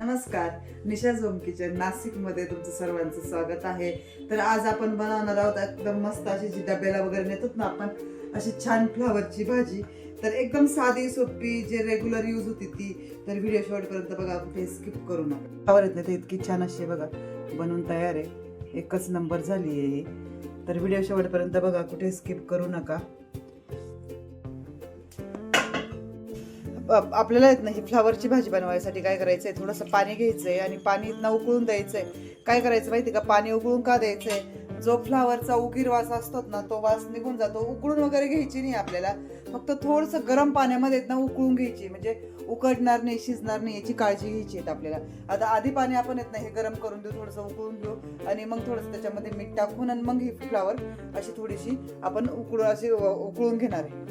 नमस्कार निशा zone kitchen नाशिकमध्ये तुमचं सर्वांचं स्वागत आहे. तर आज आपण बनवणार आहोत एकदम मस्त अशी जी डब्याला वगैरे नेतात ना आपण अशी छान फ्लावरची भाजी. तर एकदम साधी सोपी जे रेग्युलर यूज होती ती तर व्हिडिओ शेवटपर्यंत बघा कुठे स्किप करू नका. फ्लावर येत नाही इतकी छान अशी बघा बनवून तयार आहे. एकच नंबर झाली आहे तर व्हिडिओ शेवटपर्यंत बघा कुठे स्किप करू नका. आपल्याला येत नाही. फ्लावरची भाजी बनवायसाठी काय करायचं आहे थोडंसं पाणी घ्यायचं आहे आणि पाणी ना उकळून आहे काय करायचं माहिती का? पाणी उकळून का द्यायचं आहे जो फ्लावरचा उकीर वास असतो ना तो वास निघून जातो. उकळून वगैरे घ्यायची नाही आपल्याला. फक्त थोडंसं गरम पाण्यामध्ये ना उकळून घ्यायची. म्हणजे उकडणार नाही शिजणार नाही याची काळजी घ्यायची आहे आपल्याला. आता आधी पाणी आपण येत नाही हे गरम करून देऊ थोडंसं उकळून घेऊ. आणि मग थोडंसं त्याच्यामध्ये मीठ टाकून आणि मग ही फ्लावर अशी थोडीशी आपण उकळून अशी उकळून घेणार आहे.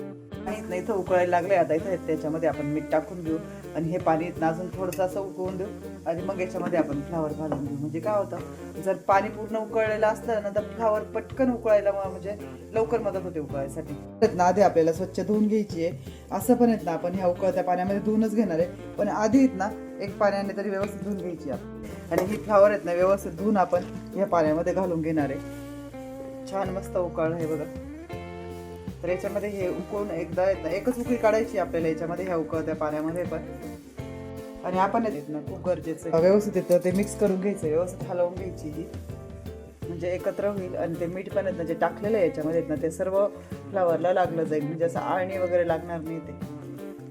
माहीत नाही इथं उकळायला लागले आता इथं त्याच्यामध्ये आपण मीठ टाकून घेऊ आणि हे पाणी इथनं अजून थोडंसं असं उकळून देऊ आणि मग याच्यामध्ये आपण फ्लावर घालून देऊ. म्हणजे काय होतं जर पाणी पूर्ण उकळलेलं असलं ना तर फ्लावर पटकन उकळायला म्हणजे लवकर मदत होते उकळायसाठी. ना आधी आपल्याला स्वच्छ धुवून घ्यायची आहे. असं पण आहेत ना आपण ह्या उकळत्या पाण्यामध्ये धुवूनच घेणार आहे. पण आधी आहेत ना एक पाण्याने तरी व्यवस्थित धुवून घ्यायची आपण आणि ही फ्लावर आहेत ना व्यवस्थित धुवून आपण ह्या पाण्यामध्ये घालून घेणार आहे. छान मस्त उकळलं आहे बघा. तर याच्यामध्ये हे उकळून एकदा येत एकच उकळी काढायची आपल्याला याच्यामध्ये ह्या उकळत्या पाण्यामध्ये पण. आणि आपण येत ना खूप गरजेचं आहे. व्यवस्थित येतं ते मिक्स करून घ्यायचं व्यवस्थित हलवून घ्यायची ही. म्हणजे एकत्र होईल आणि ते मीठ पण आहेत ना जे टाकलेलं आहे याच्यामध्ये ना ते सर्व फ्लावरला लागलं जाईल. म्हणजे असं आळणी वगैरे लागणार नाही ते.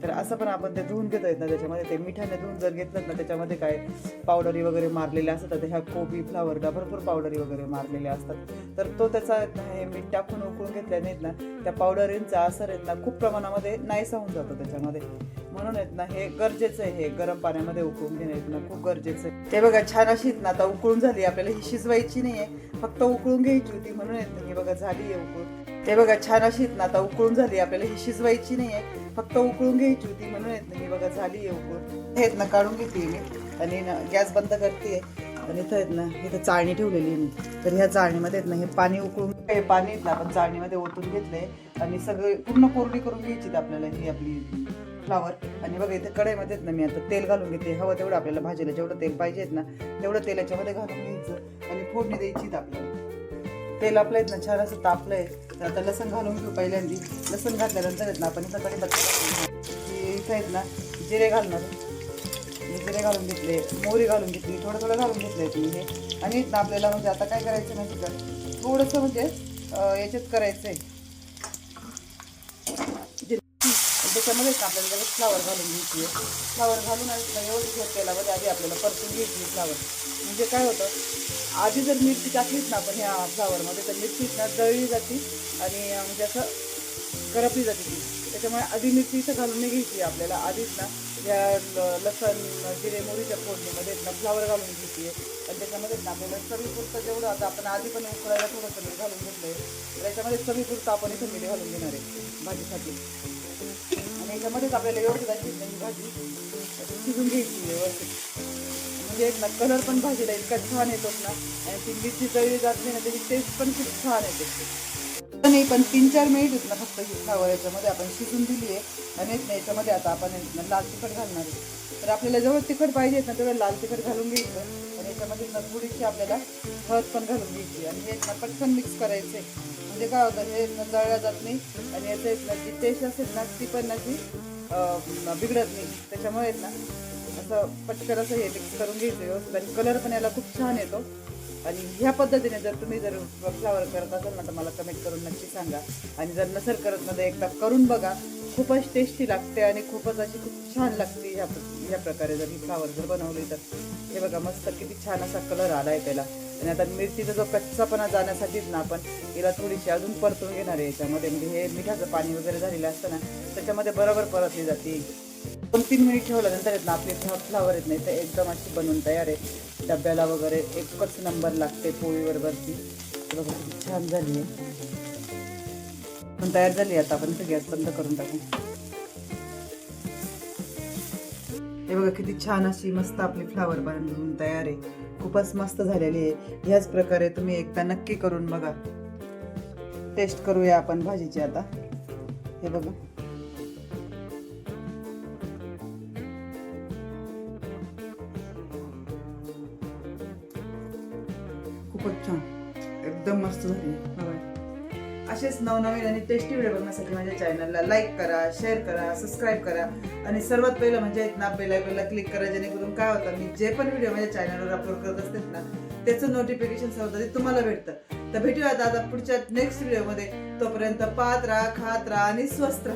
तर असं पण आपण ते धुवून घेता येत ना त्याच्यामध्ये ते मिठाने धुवून जर घेतलं ना त्याच्यामध्ये काय पावडरी वगैरे मारलेल्या असतात ह्या कोबी फ्लावरला भरपूर पावडरी वगैरे मारलेल्या असतात. तर तो त्याचा हे मीठ टाकून उकळून घेतल्याने ना त्या पावडरींचा असर आहेत ना खूप प्रमाणामध्ये नाहीसा होऊन जातो त्याच्यामध्ये. म्हणून येत ना हे गरजेचं आहे हे गरम पाण्यामध्ये उकळून घेणे ना खूप गरजेचं आहे. ते बघा छान अशी ना आता उकळून झाली आपल्याला ही शिजवायची नाही आहे फक्त उकळून घ्यायची होती म्हणून येत ना हे बघा झाली आहे उकळून. ते बघा छान अशी ना आता उकळून झाली आपल्याला ही शिजवायची नाही आहे. फक्त उकळून घ्यायची होती म्हणून येत नाही. बघा झाली आहे उकळून. हे आहेत ना काढून घेते मी. आणि गॅस बंद करते. आणि इथं आहेत ना इथं चाळणी ठेवलेली आहे मी. तर ह्या चाळणीमध्ये आहेत ना हे पाणी उकळून हे पाणी आहेत ना आपण चाळणीमध्ये ओतून घेतलंय. आणि सगळे पूर्ण कोरडी करून घ्यायची आपल्याला ही आपली फ्लावर आणि बघा इथे कढईमध्ये ना मी आता तेल घालून घेते. हवं तेवढं आपल्याला भाजीला जेवढं तेल पाहिजे ना तेवढं तेल याच्यामध्ये घालून घ्यायचं. आणि फोडणी द्यायची आपल्याला. तेल आपलं आहेत ना छान असं तापलंय. तर आता लसण घालून घेऊ पहिल्यांदी. लसण घातल्यानंतर आहेत ना आपण इथं कढीपत्ता इथं आहेत ना जिरे घालणार. मी जिरे घालून घेतले मोहरी घालून घेतली थोडं थोडं घालून घेतलंय तुम्ही हे. आणि आपल्याला म्हणजे आता काय करायचं माहिती का? थोडंसं म्हणजे याच्यात करायचं आहे त्याच्यामध्येच आपल्याला लगेच फ्लावर घालून घ्यायची आहे. फ्लावर घालून आणि तिला एवढी या तेलामध्ये आधी आपल्याला परतून घ्यायची फ्लावर म्हणजे काय होतं आधी जर मिरची टाकलीच ना आपण ह्या फ्लावरमध्ये तर मिरची ना दळली जाते आणि म्हणजे असं करपली जाते ती. त्याच्यामुळे आधी मिरची इथं घालून नाही घ्यायची आपल्याला. आधीच ना या लसण जिरे मोहरीच्या फोडणीमध्ये ना फ्लावर घालून घ्यायची आहे. आणि त्याच्यामध्ये ना आपल्याला चवीपुरतं जेवढं आता आपण आधी पण उकळायला थोडंसं मीठ घालून घेतलं आहे त्याच्यामध्ये चवीपुरतं आपण इथं मीठ घालून घेणार आहे भाजीसाठी. याच्यामध्येच आपल्याला व्यवस्थित अशी भाजी शिजून घ्यायची व्यवस्थित. म्हणजे एक ना कलर पण भाजीला इतका छान येतो ना. आणि ती मिरची जळली जात नाही ना त्याची टेस्ट पण खूप छान येते. नाही पण तीन चार मिनिट आहेत ना फक्त ही फ्लावर याच्यामध्ये आपण शिजून दिली आहे. आणि ना याच्यामध्ये आता आपण लाल तिखट घालणार आहे. तर आपल्याला जेवढं तिखट पाहिजे ना तेवढं लाल तिखट घालून घ्यायचं. आणि याच्यामध्ये ना थोडीशी आपल्याला हळद पण घालून घ्यायची. आणि हे पटकन मिक्स करायचे म्हणजे काय होतं हे ना जळल्या जात नाही आणि याचं एक ना जी टेस्ट असेल ना ती पण अशी बिघडत नाही. त्याच्यामुळे येत ना असं पटकन असं हे मिक्स करून घ्यायचं व्यवस्थित. आणि कलर पण याला खूप छान येतो. आणि ह्या पद्धतीने जर तुम्ही जर फ्लावर करत असाल ना तर मला कमेंट करून नक्की सांगा. आणि जर नसेल करत ना तर एकदा करून बघा. खूपच टेस्टी लागते आणि खूपच अशी खूप छान लागते ह्या ह्या प्रकारे जर ही फ्लावर जर बनवली तर. हे बघा मस्त किती छान असा कलर आला आहे त्याला. आणि आता मिरचीचा जो कच्चापणा जाण्यासाठीच ना आपण हिला थोडीशी अजून परतून घेणार आहे याच्यामध्ये. म्हणजे हे मिठाचं पाणी वगैरे झालेलं असतं ना त्याच्यामध्ये बरोबर परतली जाते. दोन तीन मिनिट ठेवल्यानंतर आहेत ना आपली फ्लावर येत नाही तर एकदम अशी बनवून तयार आहे. डब्याला वगैरे एकच नंबर लागते पोळी बघा छान झाली आहे. पण तयार झाली आता आपण इथं गॅस बंद करून टाकू. हे बघा किती छान अशी मस्त आपली फ्लावर बनवून तयार आहे. खूपच मस्त झालेली आहे. ह्याच प्रकारे तुम्ही एकदा नक्की करून बघा. टेस्ट करूया आपण भाजीची आता. हे बघा. खूपच छान. एकदम मस्त झाली बघा. असेच नवनवीन आणि टेस्टी व्हिडिओ बघण्यासाठी माझ्या चॅनलला लाईक करा शेअर करा सबस्क्राईब करा. आणि सर्वात पहिलं म्हणजे ना बेल आयकॉनला क्लिक करा जेणेकरून काय होतं मी जे पण व्हिडिओ माझ्या चॅनलवर अपलोड करत असते ना त्याचं नोटिफिकेशन सर्वात तुम्हाला भेटतं. तर भेटूया आता पुढच्या नेक्स्ट व्हिडिओमध्ये तोपर्यंत पाहत राहा खात राहा आणि स्वस्त राहा.